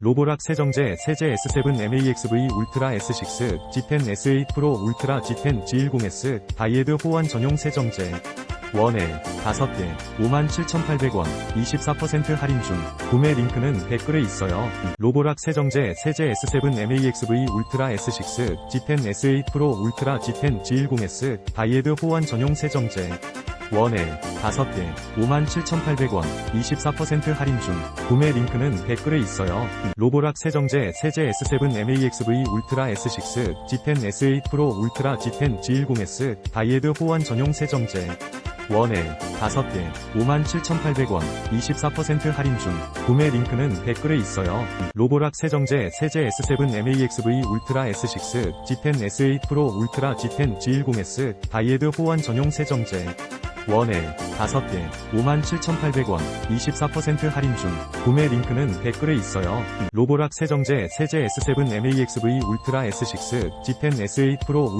로보락 세정제 세제 S7 MAXV 울트라 S6, G10 S8 프로 울트라 G10 G10S 다이에드 호환 전용 세정제 원L 5개 57,800원 24% 할인 중 구매 링크는 댓글에 있어요. 로보락 세정제 세제 S7 MAXV 울트라 S6, G10 S8 프로 울트라 G10 G10S 다이에드 호환 전용 세정제 원L 5개 57,800원 24% 할인 중 구매 링크는 댓글에 있어요. 로보락 세정제 세제 S7 MAXV 울트라 S6 G10 S8 프로 울트라 G10 G10S 다이에드 호환 전용 세정제 원L 5개 57,800원 24% 할인 중 구매 링크는 댓글에 있어요. 로보락 세정제 세제 S7 MAXV 울트라 S6 G10 S8 프로 울트라 G10 G10S 다이에드 호환 전용 세정제 원L 5개 57,800원 24% 할인 중 구매 링크는 댓글에 있어요. 로보락 세정제 세제 S7 MAXV 울트라 S6 G10 S8 프로 울트라